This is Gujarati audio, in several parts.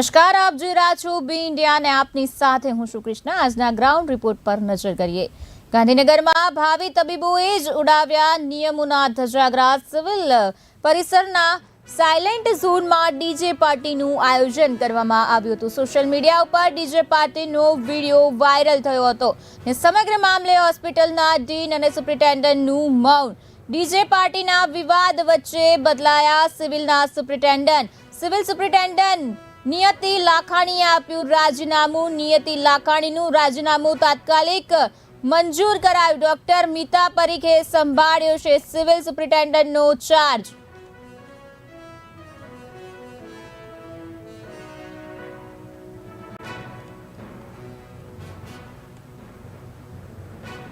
નમસ્કાર, આપ જોઈ રહ્યા છો બી ઇન્ડિયા અને આપની સાથે હું છું કૃષ્ણ. આજના ગ્રાઉન્ડ રિપોર્ટ પર નજર કરીએ. ગાંધીનગરમાં ભાવિ તબીબોએ જ ઉડાવ્યા નિયમોના ધજાગરા સિવિલ પરિસરના સાયલેન્ટ ઝોનમાં ડીજે પાર્ટીનું આયોજન કરવામાં આવ્યું હતું. સોશિયલ મીડિયા ઉપર ડીજે પાર્ટીનો વીડિયો વાયરલ થયો હતો ને સમગ્ર મામલે હોસ્પિટલના ડીન અને સુપ્રિન્ટેન્ડન્ટનું મૌન. ડીજે પાર્ટીના વિવાદ વચ્ચે બદલાયા સિવિલના સુપ્રિન્ટેન્ડન્ટ સિવિલ સુપ્રિન્ટેન્ડન્ટ નિયતિ લાખાણીએ આપ્યું રાજીનામું. નિયતિ લાખાણીનું રાજીનામું તાત્કાલિક મંજૂર કરાયું. ડોક્ટર મિતા પરીખે સંભાળ્યો છે સિવિલ સુપ્રિન્ટેન્ડન્ટનો ચાર્જ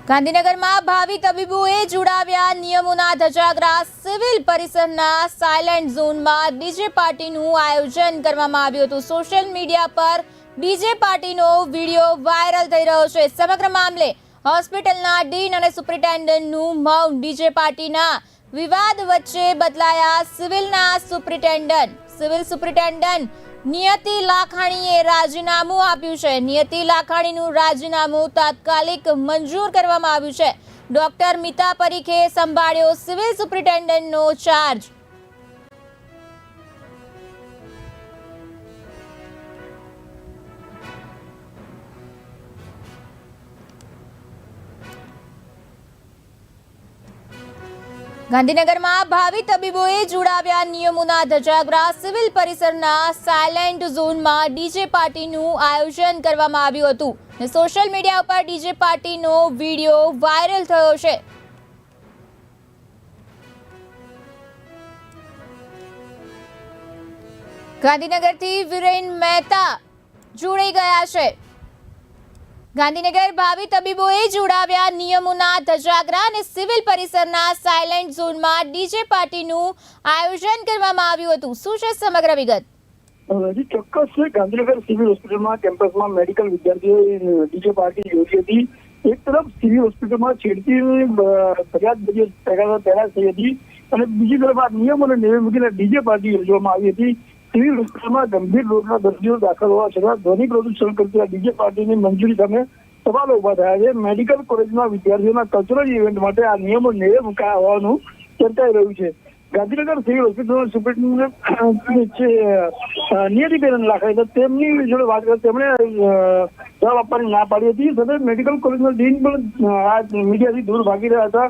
ગાંધીનગરમાં ભાવિ તબીબોએ જોડાવ્યા નિયમોના ધજાગરા સિવિલ પરિસરના સાયલેન્ટ ઝોનમાં ડીજે પાર્ટીનું આયોજન કરવામાં આવ્યું હતું. સોશિયલ મીડિયા પર ડીજે પાર્ટીનો વીડિયો વાયરલ થઈ રહ્યો છે. સમગ્ર મામલે હોસ્પિટલના ડીન અને સુપ્રિન્ટેન્ડન્ટનું મૌન ડીજે પાર્ટીના વિવાદ વચ્ચે બદલાયા સિવિલના સુપ્રિન્ટેન્ડન્ટ સિવિલ સુપ્રિન્ટેન્ડન્ટ નિયતિ લાખાણીએ રાજીનામું આપ્યું છે. નિયતિ લાખાણીનું રાજીનામું તાત્કાલિક મંજૂર કરવામાં આવ્યું છે. ડોક્ટર મિતા પરીખે સંભાળ્યો સિવિલ સુપ્રિન્ટેન્ડન્ટનો ચાર્જ ગાંધીનગરમાં ભાવિ તબીબોએ જોડાવ્યા નિયમોના ધજાગરા સિવિલ પરિસરના સાયલેન્ટ ઝોનમાં ડીજે પાર્ટીનું આયોજન કરવામાં આવ્યું હતું સોશિયલ મીડિયા ઉપર ડીજે પાર્ટીનો વીડિયો વાયરલ થયો છે. ગાંધીનગરથી વિરેન મહેતા જોડાઈ ગયા છે. ગાંધીનગર ભાવિ તબીબોએ જોડાવ્યા નિયમોના ધજાગરા અને સિવિલ પરિસરના સાયલેન્ટ ઝોનમાં ડીજે પાર્ટીનું આયોજન કરવામાં આવ્યું હતું. શું છે સમગ્ર વિગત? ચોક્કસ છે, ગાંધીનગર સિવિલ હોસ્પિટલમાં, કેમ્પસમાં મેડિકલ વિદ્યાર્થીઓએ ડીજે પાર્ટી યોજી હતી. એક તરફ સિવિલ હોસ્પિટલમાં છેડતીની ફરિયાદ બધી પહેલા થઈ હતી અને બીજી તરફ આ નિયમ અને નિયમ મૂકીને ડીજે પાર્ટી યોજવામાં આવી હતી. સિવિલ હોસ્પિટલમાં ગંભીર રોગના દર્દીઓ દાખલ હોવા છતાં ધ્વનિ પ્રદૂષણ કરતી આ ડીજે પાર્ટીની મંજૂરી સામે સવાલો ઊભા થયા છે. મેડિકલ કોલેજમાં વિદ્યાર્થીઓના કલ્ચરલ ઇવેન્ટ માટે આ નિયમો નેવે મુકાયા હોવાનું ચર્ચાઈ રહ્યું છે. ગાંધીનગર સિવિલ હોસ્પિટલના સુપ્રિન્ટેન્ડન્ટ નિયતિબેન લાખાઈ હતા તેમની જોડે વાત કરી, તેમણે જવાબ આપવાની ના પાડી હતી. સાથે મેડિકલ કોલેજના ડીન પણ આ મીડિયાથી દૂર ભાગી રહ્યા હતા.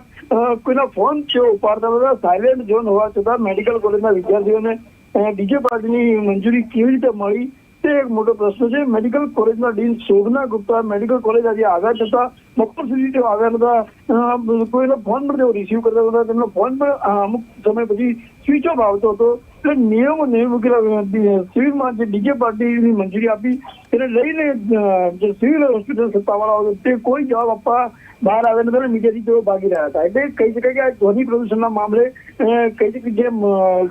કોઈના ફોન છે ઉપાડતા હતા? સાયલેન્ટ ઝોન હોવા છતાં મેડિકલ કોલેજના વિદ્યાર્થીઓને ડીજે પાર્ટીની મંજૂરી કેવી રીતે મળી, તે એક મોટો પ્રશ્ન છે. મેડિકલ કોલેજના dean Shobhana Gupta medical college આજે આવ્યા છતા બપોર સુધી તેઓ આવ્યા નતા કોઈનો ફોન પણ તેઓ રિસીવ કરતા હતા તેમનો ફોન પણ અમુક સમય પછી સ્વિચ ઓફ આવતો હતો એટલે નિયમો નિયમ સિવિલમાં જે ડીજે પાર્ટીની મંજૂરી આપી એને લઈને જે સિવિલ હોસ્પિટલ સત્તાવાળા હતો તે કોઈ જવાબ આપવા બહાર આવ્યા નતા અને મીડિયાથી તેઓ ભાગી રહ્યા હતા એટલે કહી શકાય કે આ ધ્વનિ પ્રદૂષણના મામલે કહી શકાય જે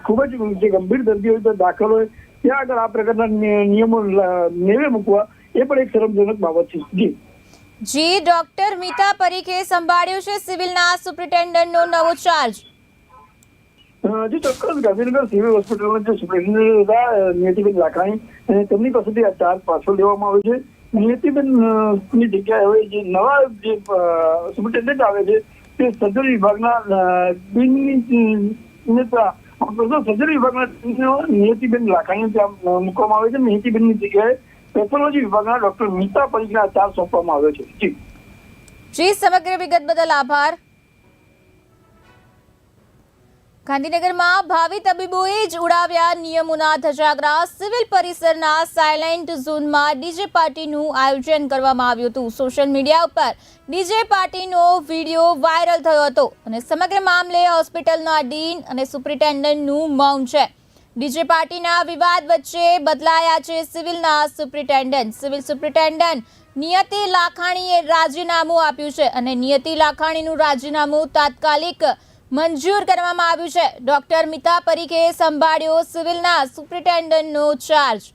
ખૂબ જ જે ગંભીર દર્દી હોય દાખલ હોય ત્યાં આગળ આ પ્રકારના નિયમો નેવે મૂકવા એ પણ એક શરમજનક બાબત છે જી. જી, ડોક્ટર મિતા પરીખે સંભાળ્યો છે સિવિલના સુપ્રિન્ટેન્ડન્ટનો નવો ચાર્જ. જી ચોક્કસ ગાંધીનગર સિવિલ હોસ્પિટલના જે સુપ્રિન્ટેન્ડન્ટ હતા નિયતિબેન લાખાણી તેમની પાસેથી આ ચાર્જ પાછો લેવામાં આવે છે. નિયતિબેનની જગ્યાએ હવે જે નવા જે સુપ્રિન્ટેન્ડન્ટ આવે છે, તે સર્જરી વિભાગના બિન નેતા સર્જરી વિભાગના નિયતિબેન લાખાણી ત્યાં મૂકવામાં આવે છે. નિયતિબેનની જગ્યાએ પેથોલોજી વિભાગના ડોક્ટર મીતા પરીખના ચાર્જ સોંપવામાં આવ્યો છે. જી, સમગ્ર વિગત બદલ આભાર. ગાંધીનગરમાં ભાવિ તબીબોએ જ ઉડાવ્યા નિયમોના ધજાગરા. સિવિલ પરિસરના સાયલેન્ટ ઝોનમાં ડીજે પાર્ટીનું આયોજન કરવામાં આવ્યું હતું. સોશિયલ મીડિયા ઉપર ડીજે પાર્ટીનો વીડિયો વાયરલ થયો હતો અને સમગ્ર મામલે હોસ્પિટલના ડીન અને સુપ્રિન્ટેન્ડન્ટનું મૌન છે. ડીજે પાર્ટીના વિવાદ વચ્ચે બદલાયા છે સિવિલના સુપ્રિન્ટેન્ડન્ટ. સિવિલ સુપ્રિન્ટેન્ડન્ટ નિયતિ લાખાણીએ રાજીનામું આપ્યું છે અને નિયતિ લાખાણીનું રાજીનામું તાત્કાલિક મંજૂર કરવામાં આવ્યું છે. ડોક્ટર મિતા પરીખે સંભાળ્યો સિવિલના સુપ્રિન્ટેન્ડન્ટનો ચાર્જ.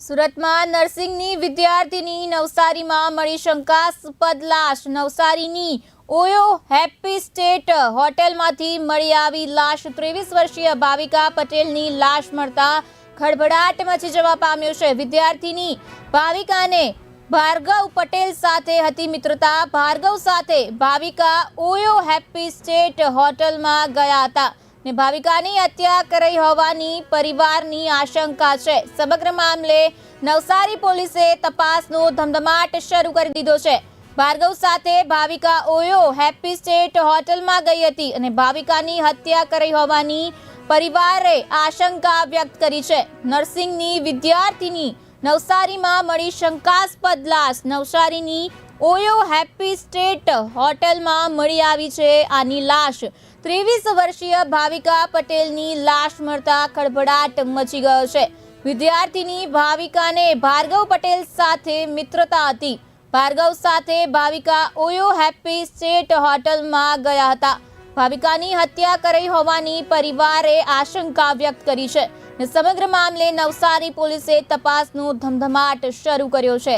સુરતમાં નર્સિંગની વિદ્યાર્થીની નવસારીમાં મળી શંકાસ્પદ લાશ. નવસારીની ઓયો હેપી સ્ટેટ હોટેલમાંથી મળી આવી લાશ. ત્રેવીસ વર્ષીય ભાવિકા પટેલની લાશ મળતા ખળભળાટ મચી જવા પામ્યો છે. વિદ્યાર્થીની ભાવિકાને ભાર્ગવ પટેલ સાથે હતી મિત્રતા. ભાર્ગવ સાથે ભાવિકા ઓયો હેપી સ્ટેટ હોટલમાં ગયા હતા ને ભાવિકાની હત્યા કરી હોવાની પરિવારની આશંકા છે. સમગ્ર મામલે નવસારી પોલીસે તપાસનો ધમધમાટ શરૂ કરી દીધો છે. ભાર્ગવ સાથે ભાવિકા ઓયો હેપી સ્ટેટ હોટલમાં ગઈ હતી અને ભાવિકાની હત્યા કરી હોવાની પરિવારે આશંકા વ્યક્ત કરી છે. નર્સિંગની વિદ્યાર્થીની નવસારીમાં મળી શંકાસ્પદ લાશ. નવસારીની ઓયો હેપી સ્ટેટ હોટલમાં મળી આવી છે આની લાશ. ત્રેવીસ વર્ષીય ભાવિકા પટેલની લાશ મળતા ખળભળાટ મચી ગયો છે. વિદ્યાર્થીની ભાવિકાને ભાર્ગવ પટેલ સાથે મિત્રતા હતી. ભાર્ગવ સાથે ભાવિકા ઓયો હેપી સ્ટેટ હોટલમાં ગયા હતા. ભાવિકાની હત્યા કરી હોવાની પરિવારે આશંકા વ્યક્ત કરી છે સમગ્ર મામલે નવસારી પોલીસે તપાસનો ધમધમાટ શરૂ કર્યો છે.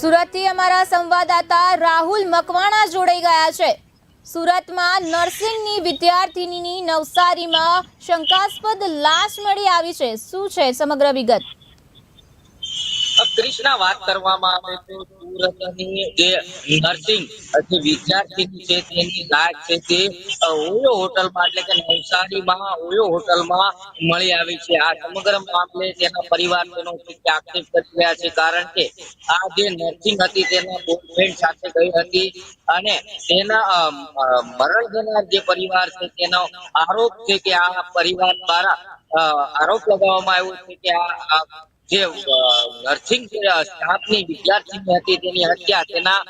સુરતથી અમારા સંવાદદાતા રાહુલ મકવાણા જોડાઈ ગયા છે. સુરતમાં નર્સિંગની વિદ્યાર્થીનીની નવસારીમાં શંકાસ્પદ લાશ મળી આવી છે. શું છે સમગ્ર વિગત? ક્રિષ્ના વાત કરવામાં આવે તો સુરતની જે નર્સિંગ જે વિદ્યાર્થીની છે તેની લાશ છે તે ઓયો હોટલમાં એટલે કે નવસારીમાં ઓયો હોટલમાં મળી આવી છે. આ સમગ્ર મામલે તેના પરિવારજનો આક્ષેપ કરી રહ્યા છે કારણ કે આ જે નર્સિંગ હતી તેના બોયફ્રેન્ડ સાથે ગઈ હતી અને તેના મરણ જનાર જે પરિવાર છે તેનો આરોપ છે કે આ પરિવાર દ્વારા આરોપ લગાવવામાં આવ્યો છે કે આ જે નર્સિંગ સ્ટાફની વિદ્યાર્થીની હતી, તેની હત્યા તેના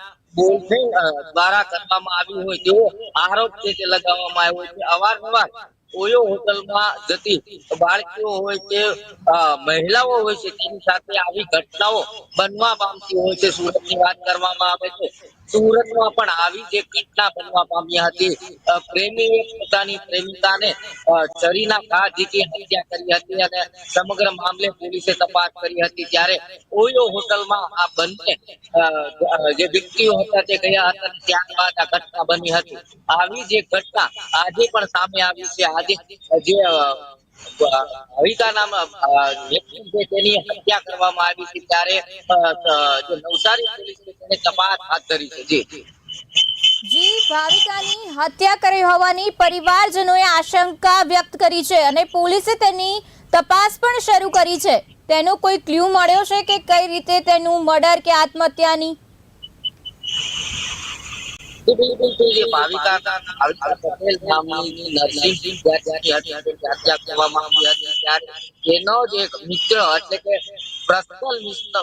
દ્વારા કરવામાં આવી હોય તેવો આરોપ છે તે લગાવવામાં આવ્યો છે. અવારનવાર ઓયો હોટલમાં જતી બાળકીઓ હોય છે મહિલાઓ હોય છે, તેની સાથે આવી ઘટનાઓ બનવા પામતી હોય છે. સુરતની વાત કરવામાં આવે છે સુરતમાં પણ આવી જે ઘટના બનવા પામી હતી પ્રેમીએ પોતાની પ્રેમિકાને છરીના ઘા ઝીકી હત્યા કરી હતી અને સમગ્ર મામલે પોલીસે તપાસ કરી હતી. ત્યારે ઓયો હોટલમાં આ બંને જે વ્યક્તિઓ હતા તે ગયા હતા, ત્યારબાદ આ ઘટના બની હતી. આવી જે ઘટના આજે પણ સામે આવી છે. આજે જે અ, જે ભાવિકાની હત્યા કરી હોવાની પરિવારજનોએ આશંકા વ્યક્ત કરી છે અને પોલીસે તેની તપાસ પણ શરૂ કરી છે. તેનો કોઈ ક્લ્યુ મળ્યો છે કે કઈ રીતે તેનું મર્ડર કે આત્મહત્યાની બિલકુલ તો જે ભાવિકા ભાવિકા પટેલ નામની નર્સિંગ વિદ્યાર્થી હતી હત્યા કરવામાં આવી હતી ત્યારે તેનો જ એક મિત્ર એટલે કે પર્સનલ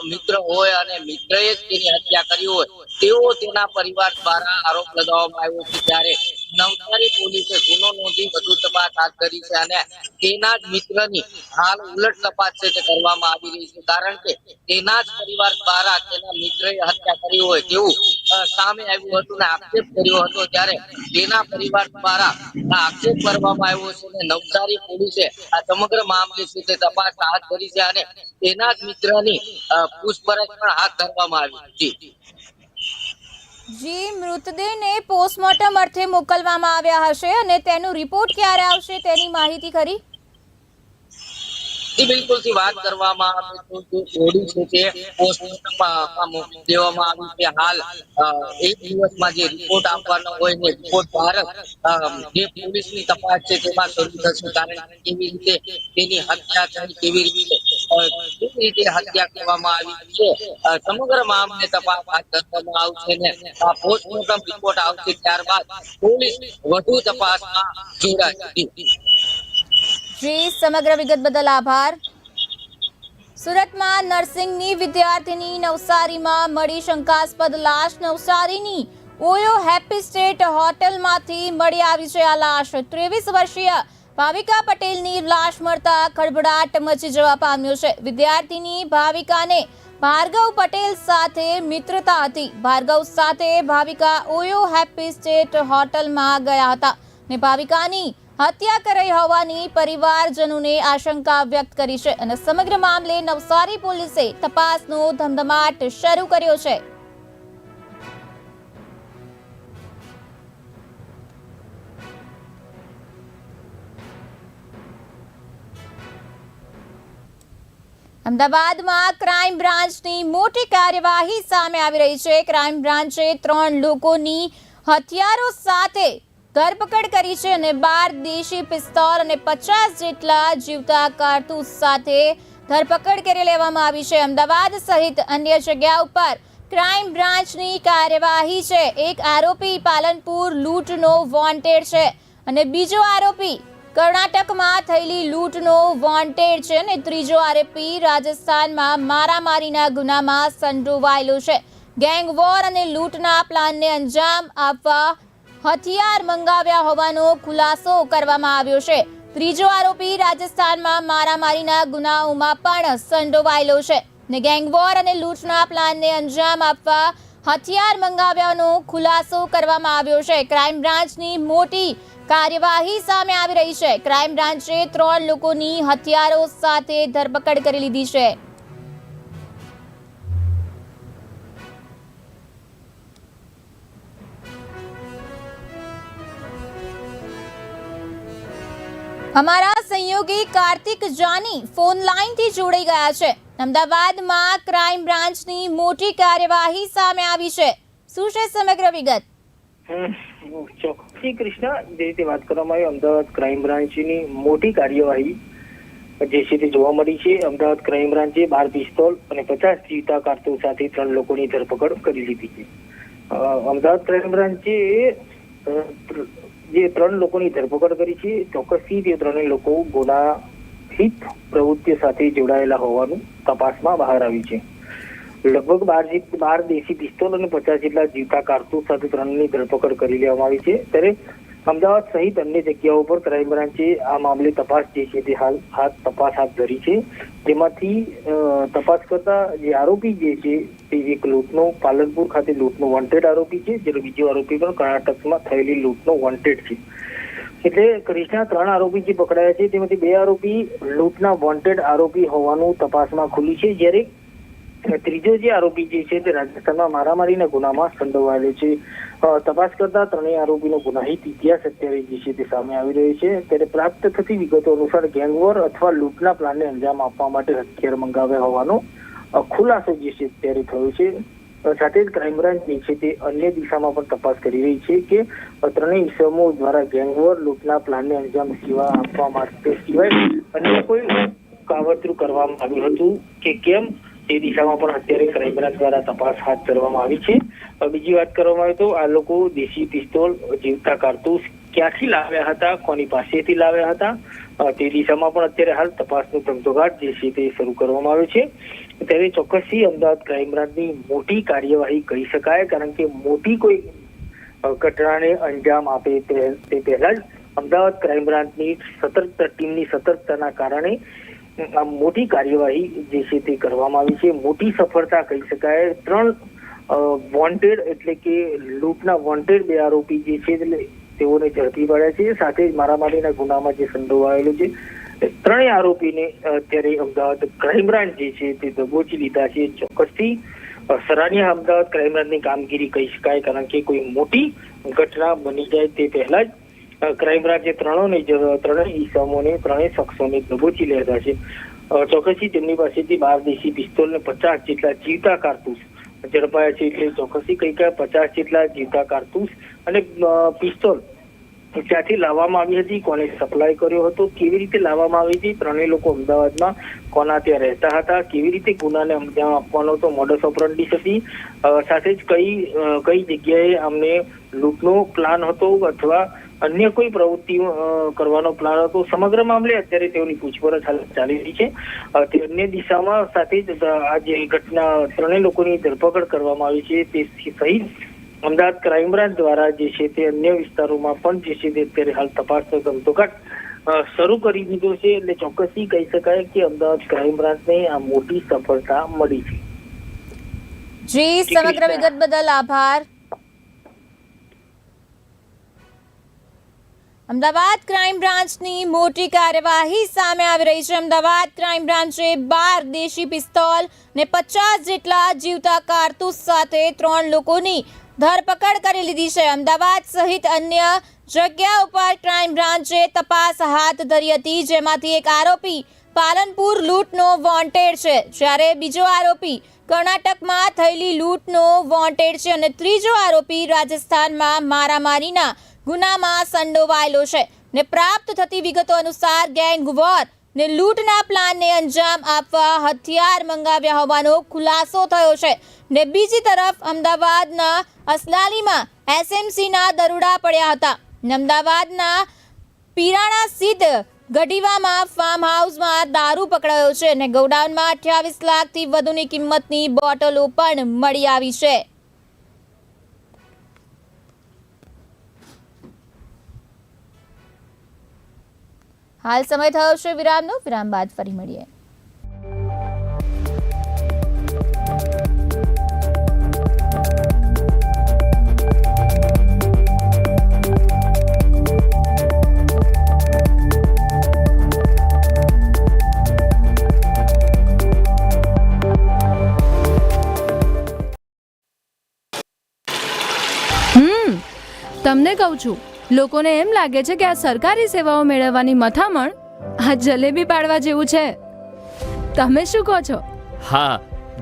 મિત્ર હોય અને મિત્રએ જ તેની હત્યા કરી હોય તેવો તેના પરિવાર દ્વારા આરોપ લગાવવામાં આવ્યો છે. ત્યારે નવસારી પોલીસે ગુનો નોંધી વધુ તપાસ હાથ ધરી છે અને તેના જ મિત્રની હાલ ઉલટ તપાસ છે તે કરવામાં આવી રહી છે. કારણ કે તેના જ પરિવાર દ્વારા તેના મિત્રએ હત્યા કરી હોય તેવું સામે આવ્યું હતું ને આક્ષેપ કર્યો હતો ત્યારે તેના પરિવાર દ્વારા આક્ષેપ કરવામાં આવ્યો છે અને નવસારી પોલીસે આ સમગ્ર મામલે છે તે તપાસ હાથ ધરી છે અને તેના જ મિત્રની પૂછપરછ પણ હાથ ધરવામાં આવી છે જી, મૃતદેહને પોસ્ટમોર્ટમ અર્થે મોકલવામાં આવ્યા હશે અને તેનો રિપોર્ટ ક્યારે આવશે તેની માહિતી ખરી? બિલકુલથી વાત કરવામાં આવે તો જે છે તે પોસ્ટમોર્ટમ દેવામાં આવી છે. હાલ એક દિવસમાં જે રિપોર્ટ આપવાનો હોય ને રિપોર્ટ બહાર જે પોલીસની તપાસ છે તેમાં શરૂ થશે. કારણ કેવી રીતે તેની હત્યા થઈ, કેવી રીતે બદલ આભાર. સુરતમાં નર્સિંગની વિદ્યાર્થીની નવસારીમાં મળી શંકાસ્પદ લાશ. નવસારીની ઓયો હેપી સ્ટેટ હોટલમાંથી મળી આવી છે આ લાશ. ત્રેવીસ વર્ષીય ભાવિકા પટેલની લાશ મળતા ખળભળાટ મચી જવા પામ્યો છે. વિદ્યાર્થીની ભાવિકાને ભાર્ગવ પટેલ સાથે મિત્રતા હતી. ભાર્ગવ સાથે ભાવિકા ઓયો હેપી સ્ટેટ હોટલમાં ગયા હતા ને ભાવિકાની હત્યા કરાઈ હોવાની પરિવારજનોને આશંકા વ્યક્ત કરી છે અને સમગ્ર મામલે નવસારી પોલીસે તપાસનો ધમધમાટ શરૂ કર્યો છે. અમદાવાદમાં ક્રાઇમ બ્રાન્ચની મોટી કાર્યવાહી સામે આવી રહી છે. ક્રાઇમ બ્રાન્ચે ત્રણ લોકોની હથિયારો સાથે ધરપકડ કરી છે અને બાર દેશી પિસ્તોલ અને પચાસ જેટલા જીવતા કારતૂસ સાથે ધરપકડ કરી લેવામાં આવી છે. અમદાવાદ સહિત અન્ય જગ્યા ઉપર ક્રાઇમ બ્રાન્ચની કાર્યવાહી છે. એક આરોપી પાલનપુર લૂંટનો વોન્ટેડ છે અને બીજો આરોપી કર્ણાટકમાં થયેલી લૂંટનો વોન્ટેડ છે અને ત્રીજો આરોપી રાજસ્થાનમાં મારામારીના ગુનામાં સંડોવાયેલો છે. ગેંગ વોર અને લૂંટના પ્લાનને અંજામ આપવા હથિયાર મંગાવ્યા હોવાનો ખુલાસો કરવામાં આવ્યો છે. ત્રીજો આરોપી રાજસ્થાનમાં મારામારીના ગુનાઓમાં પણ સંડોવાયેલો છે. ને ગેંગવોર અને લૂંટના પ્લાનને અંજામ આપવા હથિયાર મંગાવ્યાનો ખુલાસો કરવામાં આવ્યો છે. ક્રાઇમ બ્રાન્ચની મોટી કાર્યવાહી સામે આવી રહી છે. ક્રાઇમ બ્રાન્ચે ત્રણ લોકોની હથિયારો સાથે ધરપકડ કરી લીધી છે. અમારા સંયોગી કાર્તિક જાની ફોન લાઈનથી જોડાઈ ગયા છે. અમદાવાદમાં ક્રાઇમ બ્રાન્ચની મોટી કાર્યવાહી સામે આવી છે. શું છે સમગ્ર વિગત? ચોક્કસથી કૃષ્ણ, જે રીતે વાત કરવામાં આવી, અમદાવાદ ક્રાઇમ બ્રાન્ચની મોટી કાર્યવાહી જે છે જોવા મળી છે. અમદાવાદ ક્રાઇમ બ્રાન્ચે બાર પિસ્તોલ અને પચાસ જીવતા કારતૂસ સાથે ત્રણ લોકોની ધરપકડ કરી લીધી છે. અમદાવાદ ક્રાઇમ બ્રાન્ચે જે ત્રણ લોકોની ધરપકડ કરી છે, ચોક્કસથી તે ત્રણેય લોકો ગુનાહિત પ્રવૃત્તિઓ સાથે જોડાયેલા હોવાનું તપાસમાં બહાર આવ્યું છે. લગભગ બાર બાર દેશી પિસ્તોલ અને પચાસ જેટલા જીવતા કારતૂસ સાથે ત્રણની ધરપકડ કરી લેવામાં આવી છે. ત્યારે અમદાવાદ સહિત અન્ય જગ્યાઓ પર ક્રાઇમ બ્રાન્ચે આ મામલે તપાસ જે છે તે હાલ હાથ તપાસ હાથ ધરી છે. જેમાંથી તપાસ કરતા જે આરોપી જે છે તે એક લૂંટનો, પાલનપુર ખાતે લૂંટનો વોન્ટેડ આરોપી છે. જ્યારે બીજો આરોપી પણ કર્ણાટકમાં થયેલી લૂંટનો વોન્ટેડ છે. એટલે ક્રિષ્ના ત્રણ આરોપી જે પકડાયા છે, તેમાંથી બે આરોપી લૂંટના વોન્ટેડ આરોપી હોવાનું તપાસમાં ખુલ્યું છે. જ્યારે ત્રીજો જે આરોપી જે છે, તે રાજસ્થાનમાં મારામારીના ગુનામાં સંડોવાયેલો છે. તપાસ કરતા ત્રણેય આરોપીનો ગુનાહિત ઇતિહાસ અત્યારે જે છે, તે સામે આવી રહ્યો છે. ત્યારે પ્રાપ્ત થતી વિગતો અનુસાર ગેંગવોર અથવા લૂંટના પ્લાનને અંજામ આપવા માટે હથિયાર મંગાવ્યા હોવાનો ખુલાસો જે છે, અત્યારે થયો છે. સાથે જ ક્રાઇમ બ્રાન્ચ જે છે તે અન્ય દિશામાં પણ તપાસ કરી રહી છે કે ત્રણેય ઇસમો દ્વારા ગેંગવોર લૂંટના પ્લાનને અંજામ સેવા આપવા માટે સિવાય અન્ય કોઈ કાવતરું કરવામાં આવ્યું હતું કે કેમ તે દિશામાં પણ અત્યારે ક્રાઇમ બ્રાન્ચ દ્વારા તપાસ હાથ ધરવામાં આવી છે. બીજી વાત કરવામાં આવે તો આ લોકો દેશી પિસ્તોલ જીવતા કારતૂસ ક્યાંથી લાવ્યા હતા, કોની પાસેથી લાવ્યા હતા? તે દિશામાં પણ અત્યારે હાલ તપાસનો ધમધોઘાટ જે છે તે શરૂ કરવામાં આવ્યો છે. ત્યારે ચોક્કસથી અમદાવાદ ક્રાઇમ બ્રાન્ચની મોટી કાર્યવાહી કહી શકાય, કારણ કે મોટી કોઈ ઘટનાને અંજામ આપે તે પહેલા જ અમદાવાદ ક્રાઇમ બ્રાન્ચની સતર્કતા ટીમની સતર્કતાના કારણે આ મોટી કાર્યવાહી જે છે તે કરવામાં આવી છે. મોટી સફળતા કહી શકાય. ત્રણ વોન્ટેડ એટલે કે લૂંટના વોન્ટેડ બે આરોપી જે છે તેઓને ઝડપી પાડ્યા છે. સાથે જ મારામારીના ગુનામાં જે સંડોવાયેલો છે ત્રણેય આરોપીને અત્યારે અમદાવાદ ક્રાઇમ બ્રાન્ચ જે છે તે દબોચી લીધા છે. ચોક્કસથી સરાહનીય અમદાવાદ ક્રાઇમ બ્રાન્ચની કામગીરી કહી શકાય, કારણ કે કોઈ મોટી ઘટના બની જાય તે પહેલા જ ક્રાઇમ બ્રાન્ચે ત્રણોને ત્રણેય ઈસમોને ત્રણેય શખ્સોને દબોચી લીધા છે. ચોક્કસથી તેમની પાસેથી બાર દેશી પિસ્તોલ ને પચાસ જેટલા જીવતા કારતૂસ ઝડપાયા છે, એટલે ચોક્કસથી કઈ કયા પચાસ જેટલા જીવતા કારતૂસ અને પિસ્તોલ ક્યાંથી લાવવામાં આવી હતી, કોને સપ્લાય કર્યો હતો, કેવી રીતે લાવવામાં આવી હતી, ત્રણેય લોકો અમદાવાદમાં કોના ત્યાં રહેતા હતા, કેવી રીતે ગુનાને અંજામ આપવાનો હતો મોડસ ઓપરન્ડી હતી. સાથે જ કઈ કઈ જગ્યાએ અમને લૂંટનો પ્લાન હતો અથવા અન્ય કોઈ પ્રવૃત્તિ કરવાનો પ્લાન હતો, સમગ્ર મામલે અત્યારે તેઓની પૂછપરછ ચાલી રહી છે. તે અન્ય દિશામાં સાથે જ, આ જે ઘટના ત્રણેય લોકોની ધરપકડ કરવામાં આવી છે, તે સહિત અમદાવાદ ક્રાઇમ બ્રાન્ચ દ્વારા જે છે તે અન્ય વિસ્તારોમાં પણ જે છે તે અત્યારે હાલ તપાસનો ધમધોકાટ શરૂ કરી દીધો છે એટલે ચોક્કસથી કહી શકાય કે અમદાવાદ ક્રાઇમ બ્રાન્ચને આ મોટી સફળતા મળી છે. જી સમગ્ર વિગત બદલ આભાર. અમદાવાદ ક્રાઇમ બ્રાન્ચની મોટી કાર્યવાહી સામે આવી રહી છે. અમદાવાદ ક્રાઇમ બ્રાન્ચે બાર દેશી પિસ્તોલ ને પચાસ જેટલા જીવતા કારતૂસ સાથે ત્રણ લોકોની ધરપકડ કરી લીધી છે. અમદાવાદ સહિત અન્ય જગ્યા ઉપર ક્રાઇમ બ્રાન્ચે તપાસ હાથ ધરી હતી, જેમાંથી એક આરોપી પાલનપુર લૂંટનો વોન્ટેડ છે. જ્યારે બીજો આરોપી કર્ણાટકમાં થયેલી લૂંટનો વોન્ટેડ છે અને ત્રીજો આરોપી રાજસ્થાનમાં મારામારીના ગુનામાં સંડોવાયેલો છે. ને પ્રાપ્ત થતી વિગતો અનુસાર ગેંગ વોર ને લૂંટના પ્લાનને અંજામ આપવા હથિયાર મંગાવ્યા હોવાનો ખુલાસો થયો છે. ને બીજી તરફ અમદાવાદના અસલાલીમાં એસએમસીના દરોડા પડ્યા હતા. અમદાવાદના પીરાણા સ્થિત ગઢીવામાં ફાર્મ હાઉસમાં દારૂ પકડાયો છે અને ગોડાઉનમાં અઠ્યાવીસ લાખથી વધુની કિંમતની બોટલો પણ મળી આવી છે. હાલ સમય થયો છે વિરામનો. વિરામ બાદ ફરી મળીએ. તમને કહું છું લોકોને એમ લાગે છે કે આ સરકારી સેવાઓ મેળવવાની મથામણ આ જલેબી પાડવા જેવું છે. તમે શું કહો છો? હા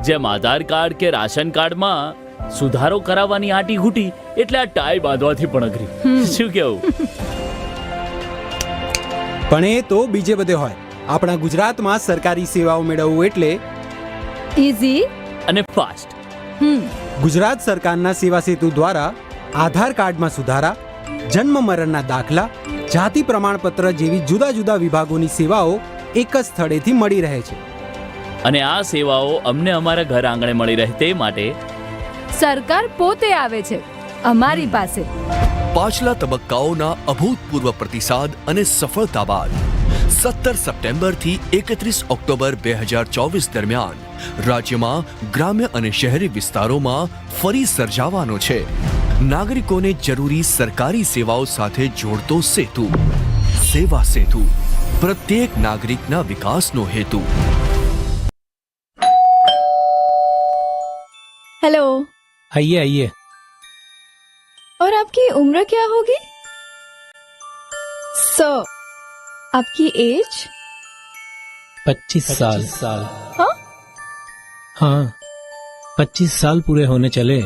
જેમ આધાર કાર્ડ કે રાશન કાર્ડમાં સુધારો કરાવવાની આટી ઘૂટી એટલે આ ટાઈ બાંધવાથી પણ અઘરી. શું કેવું? પણ એ તો બીજે બધે હોય. આપણા ગુજરાતમાં સરકારી સેવાઓ મેળવવું એટલે ઈઝી અને ફાસ્ટ ગુજરાત સરકારના સેવા સેતુ દ્વારા આધાર કાર્ડમાં સુધારા જન્મ મરણના દાખલા જાતિ પ્રમાણપત્ર જેવી જુદા જુદા વિભાગોની સેવાઓ એક જ સ્થળેથી મળી રહે છે. અને આ સેવાઓ અમને અમારા ઘર આંગણે મળી રહે તે માટે સરકાર પોતે આવે છે અમારી પાસે. પાછલા તબક્કાઓના અભૂતપૂર્વ પ્રતિસાદ અને સફળતા બાદ સત્તર સપ્ટેમ્બરથી એકત્રીસ ઓક્ટોબર બે હજાર ચોવીસ દરમિયાન રાજ્યમાં ગ્રામ્ય અને શહેરી વિસ્તારોમાં ફરી સર્જાવાનો છે. નાગરિકોને જરૂરી સરકારી સેવાઓ સાથે જોડતો સેતુ સેવા સેતુ પ્રત્યેક નાગરિકના વિકાસનો હેતુ हेलो आइए आइए और आपकी उम्र क्या होगी सो आपकी एज पच्चीस साल साल हाँ? हाँ पच्चीस साल पूरे होने चले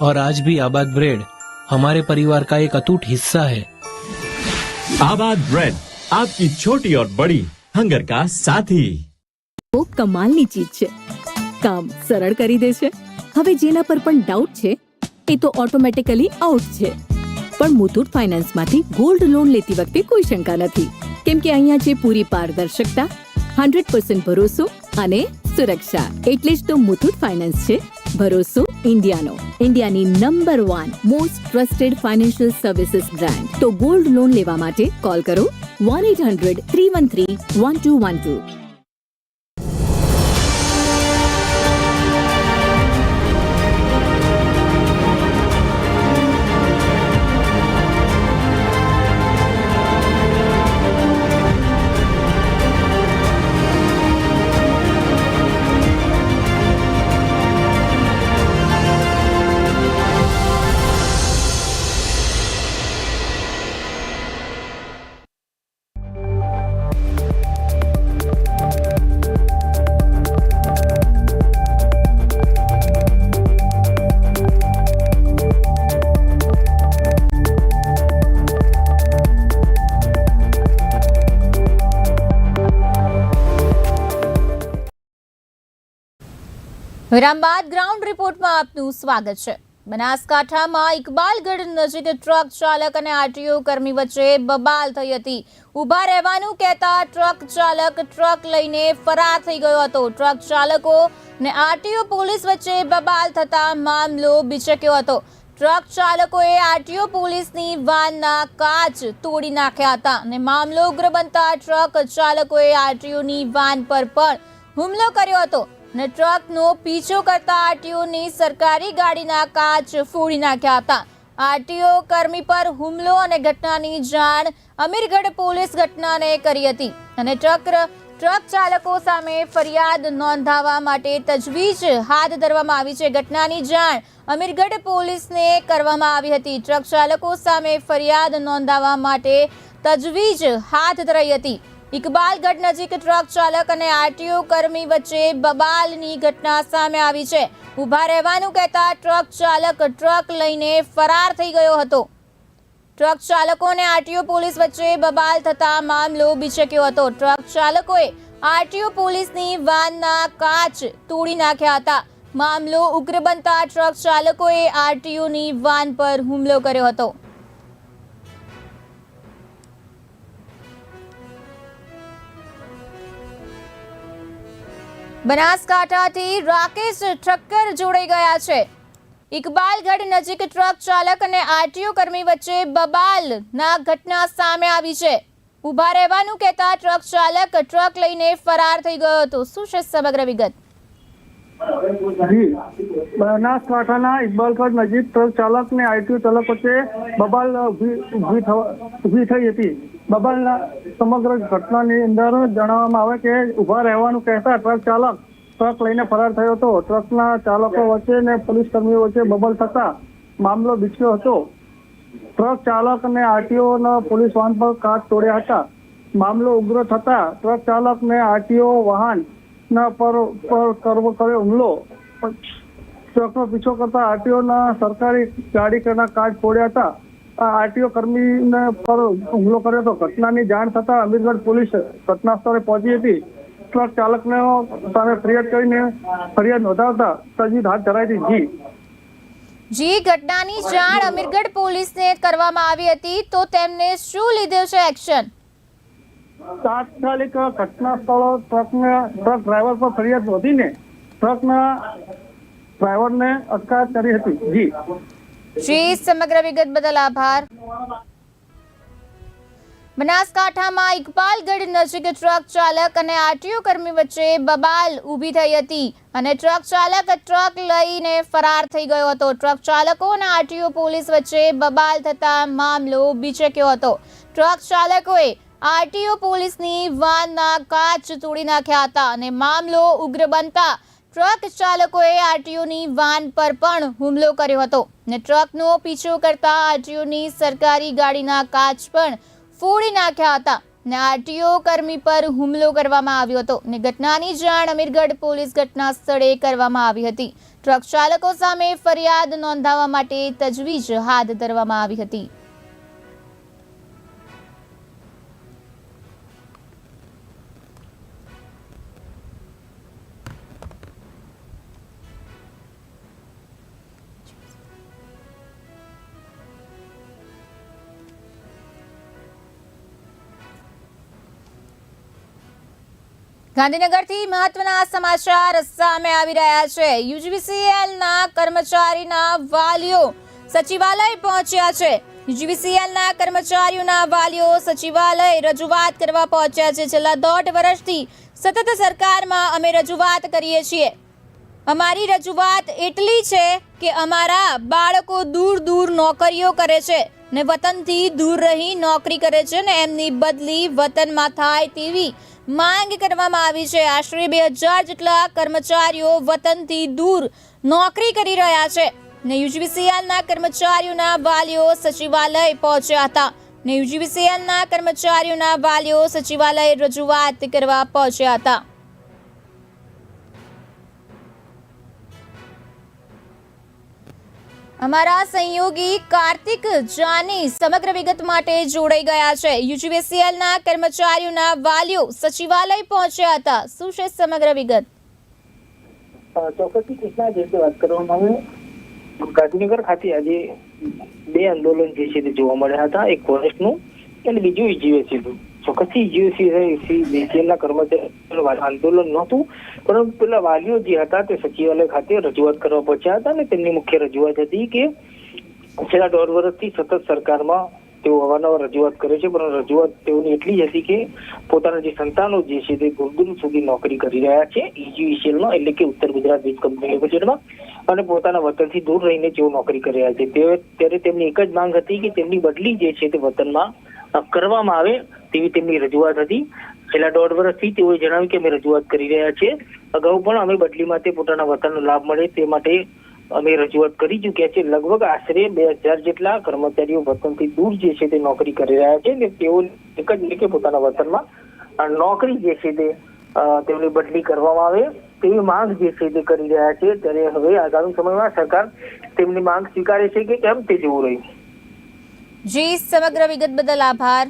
और आज भी आबाद ब्रेड हमारे परिवार का एक अटूट हिस्सा है आबाद ब्रेड आपकी छोटी और बड़ी हंगर का साथी બહુ કમાલની ચીજ છે કામ સરળ કરી દે છે હવે જેના પર પણ ડાઉટ છે એ તો ઓટોમેટિકલી આઉટ છે પણ મુથુટ ફાઇનાન્સમાંથી ગોલ્ડ લોન લેતી વખતે કોઈ શંકા નથી કેમ કે અહીંયા છે પૂરી પારદર્શકતા હંડ્રેડ પર્સન્ટ ભરોસો અને સુરક્ષા એટલે જ તો મુથુટ ફાઇનાન્સ છે ભરોસો ઇન્ડિયાનો ઇન્ડિયાની number one most trusted financial services brand તો ગોલ્ડ લોન લેવા માટે કોલ કરો one eight hundred three one three one two one two વિરામ બાદ ગ્રાઉન્ડ રિપોર્ટમાં આપનું સ્વાગત છે. બનાસકાંઠામાં ઇકબાલગઢ નજીક ટ્રક ચાલક અને આરટીઓ કર્મી વચ્ચે બબાલ થઈ હતી. ઊભા રહેવાનું કહેતા ટ્રક ચાલક ટ્રક લઈને ફરાર થઈ ગયો હતો. ટ્રક ચાલકો ને આરટીઓ પોલીસ વચ્ચે બબાલ થતા મામલો બિચક્યો હતો. ટ્રક ચાલકોએ આરટીઓ પોલીસની વાનના કાચ તોડી નાખ્યા હતા અને મામલો ઉગ્ર બનતા ટ્રક ચાલકોએ આરટીઓની વાન પર પણ હુમલો કર્યો હતો. ને ટ્રકનો પીછો કરતા આરટીઓની સરકારી ગાડીના કાચ ફોડી નાખ્યા હતા. આરટીઓ કર્મી પર હુમલો અને ઘટનાની જાણ અમીરગઢ પોલીસ ઘટનાને કરી હતી અને ટ્રક ટ્રક ચાલકો સામે ફરિયાદ નોંધાવવા માટે તજવીજ હાથ ધરવામાં આવી છે. ઘટનાની જાણ અમીરગઢ પોલીસને કરવામાં આવી હતી. ટ્રક ચાલકો સામે ફરિયાદ નોંધાવવા માટે તજવીજ હાથ ધરાઈ હતી. ઇકબાલગઢ નજીક ટ્રક ચાલક અને આરટીઓ કર્મી વચ્ચે બબાલની ઘટના સામે આવી છે. ઊભા રહેવાનું કહેતા ટ્રક ચાલક ટ્રક લઈને ફરાર થઈ ગયો હતો. ટ્રક ચાલકો અને આરટીઓ પોલીસ વચ્ચે બબાલ થતા મામલો બિચક્યો હતો. ટ્રક ચાલકોએ આરટીઓ પોલીસની વાનના કાચ તોડી નાખ્યા હતા. મામલો ઉગ્ર બનતા ટ્રક ચાલકોએ આરટીઓની વાન પર હુમલો કર્યો હતો. બનાસકાંઠાથી રાકેશ ઠક્કર જોડાઈ ગયા છે. ઇકબાલગઢ નજીક ટ્રક ચાલક અને આરટીઓ કર્મી વચ્ચે બબાલના ઘટના સામે આવી છે. ઊભા રહેવાનું કહેતા ટ્રક ચાલક ટ્રક લઈને ફરાર થઈ ગયો હતો. શું છે સમગ્ર વિગત? બનાસકાંઠાના ઇકબાલગઢ નજીક ટ્રક ચાલક ને આરટીઓ ચાલક વચ્ચે બબાલ ઊભી થઈ હતી. બબાલના સમગ્ર ઘટનાની અંદર જણાવવામાં આવે કે ઊભા રહેવાનું કહેતા ટ્રક ચાલક ટ્રક લઈને ફરાર થયો હતો. ટ્રકના ચાલકો વચ્ચે ને પોલીસ કર્મીઓ વચ્ચે બબલ થતા મામલો બીચ્યો હતો. ટ્રક ચાલક અને આરટીઓ પોલીસ વાહન પર કાચ તોડ્યા હતા. મામલો ઉગ્ર થતા ટ્રક ચાલક ને આરટીઓ વાહન ના પર કર્યો હુમલો. ટ્રકનો પીછો કરતા આરટીઓના સરકારી ગાડી કરના કાચ ફોડ્યા હતા. આરટીઓ કર્મીને પર હુમલો કર્યો હતો. ઘટનાની જાણ થતા અમીરગઢ પોલીસ ઘટના સ્થળે પહોંચી હતી. ટ્રક ચાલકને સામે ફરિયાદ કરીને ફરિયાદ નોંધાવતા તજવીજ હાથ ધરાઈ હતી. જી. જી ઘટનાની જાણ અમીરગઢ પોલીસને કરવામાં આવી હતી. તો તેમને શું લીધું છે એક્શન? તાત્કાલિક ઘટના સ્થળો ટ્રકને ટ્રક ડ્રાઈવર પર ફરિયાદ નોંધીને ટ્રકના ડ્રાઈવરને અટકાયત કરી હતી. જી. જી સમગ્ર વિગત બદલ આભાર. બનાસકાંઠામાં ઇકબાલગઢ નજીક ટ્રક ચાલક અને આરટીઓ કર્મી વચ્ચે બબાલ ઊભી થઈ હતી અને ટ્રક ચાલક ટ્રક લઈને ફરાર થઈ ગયો હતો. ટ્રક ચાલકો અને આરટીઓ પોલીસ વચ્ચે બબાલ થતા મામલો બીચક્યો હતો. ટ્રક ચાલકોએ આરટીઓ પોલીસની વાનના કાચ તોડી નાખ્યા હતા અને મામલો ઉગ્ર બનતા ટ્રક ચાલકોએ આરટીઓની વાન પર પણ હુમલો કર્યો હતો ને ટ્રકનો પીછો કરતા આરટીઓની સરકારી ગાડીના કાચ પણ ફોડી નાખ્યા હતા ને આરટીઓ કર્મી પર હુમલો કરવામાં આવ્યો હતો ને ઘટનાની જાણ અમીરગઢ પોલીસ ઘટના સ્થળે કરવામાં આવી હતી. ટ્રક ચાલકો સામે ફરિયાદ નોંધાવવા માટે તજવીજ હાથ ધરવામાં આવી હતી. ગાંધીનગરથી મહત્વના સમાચાર સામે આવી રહ્યા છે. યુજીવીસીએલ ના કર્મચારીના વાલીઓ સચિવાલય પહોંચ્યા છે. યુજીવીસીએલ ના કર્મચારીઓના વાલીઓ સચિવાલય રજૂઆત કરવા પહોંચ્યા છે. છેલ્લા દોઢ વર્ષથી સતત સરકારમાં અમે રજૂઆત કરીએ છીએ. અમારી રજૂઆત એટલી છે કે અમારા બાળકો દૂર દૂર નોકરીઓ કરે છે. ને વતનથી દૂર રહી નોકરી કરે છે ને એમની બદલી વતનમાં થાય તેવી માંગ કરવામાં આવી છે. આશરે બે હજાર જેટલા કર્મચારીઓ વતનથી દૂર નોકરી કરી રહ્યા છે ને યુજીવીસીએલના કર્મચારીઓના વાલીઓ સચિવાલય પહોંચ્યા હતા. ને યુજીવીસીએલના કર્મચારીઓના વાલીઓ સચિવાલય રજૂઆત કરવા પહોંચ્યા હતા. અમારા સંયોગી કાર્તિક જાની સમગ્ર વિગત માટે જોડાઈ ગયા છે. યુજીવીસીએલના કર્મચારીઓના વાલીઓ સચિવાલય પહોંચ્યા હતા. શું છે સમગ્ર વિગત? ચોક્કસથી કૃષ્ણા, જે વાત કરવામાં આવે, ગાંધીનગર ખાતે આજે બે આંદોલન જે છે તે જોવા મળ્યા હતા. એક ફોરેસ્ટનું અને બીજું ઈજીએસસીનું ચોક્કસથી ઈજીએસસી ના કર્મચારીઓ આંદોલન નહોતું પરંતુ પેલા વાલીઓ જે હતા તે સચિવાલય ખાતે રજૂઆત કરવા પહોંચ્યા હતા અને તેમની મુખ્ય રજૂઆત હતી કે છેલ્લા દોઢ વર્ષથી સતત સરકારમાં તેઓ અવારનવાર રજૂઆત કરે છે, પણ રજૂઆત તેઓની એટલી જ હતી કે પોતાના જે સંતાનો જે છે તે દૂર સુધી નોકરી કરી રહ્યા છે ઈજીવીસીએલમાં એટલે કે ઉત્તર ગુજરાત વીજ કંપની લિમિટેડમાં અને પોતાના વતનથી દૂર રહીને જેઓ નોકરી કરી રહ્યા છે. તે ત્યારે તેમની એક જ માંગ હતી કે તેમની બદલી જે છે તે વતનમાં કરવામાં આવે તેવી તેમની રજૂઆત હતી. છેલ્લા દોઢ વર્ષથી તેઓએ જણાવ્યું કે અમે રજૂઆત કરી રહ્યા છીએ. અગાઉ પણ અમે બદલી માટે પોતાના વતનનો લાભ મળે તે માટે અમે રજૂઆત કરી ચૂક્યા છે લગભગ આશરે બે હજાર જેટલા કર્મચારીઓ વતનથી દૂર જે છે તે નોકરી કરી રહ્યા છે ને તેઓ એક જ કે પોતાના વતનમાં નોકરી જે છે તે તેમની બદલી કરવામાં આવે તેવી માંગ જે છે તે કરી રહ્યા છે. ત્યારે હવે આગામી સમયમાં સરકાર તેમની માંગ સ્વીકારે છે કે કેમ તે જોવું રહ્યું. જી, સમગ્ર વિગત બદલ આભાર.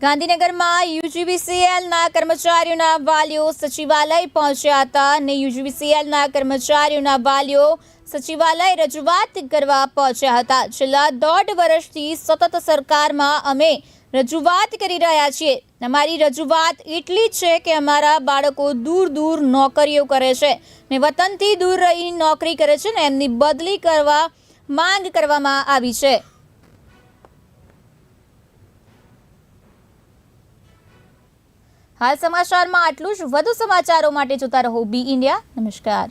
ગાંધીનગરમાં યુજીબીસીએલના કર્મચારીઓના વાલીઓ સચિવાલય પહોંચ્યા હતા અને યુજીબીસીએલના કર્મચારીઓના વાલીઓ સચિવાલય રજૂઆત કરવા પહોંચ્યા હતા. છેલ્લા દોઢ વર્ષથી સતત સરકારમાં અમે રજૂઆત કરી રહ્યા છીએ. અમારી રજૂઆત એટલી છે કે અમારા બાળકો દૂર દૂર નોકરીઓ કરે છે ને વતનથી દૂર રહી નોકરી કરે છે ને એમની બદલી કરવા માંગ કરવામાં આવી છે. હાલ સમાચારમાં આટલું જ. વધુ સમાચારો માટે જોતા રહો બી ઇન્ડિયા. નમસ્કાર.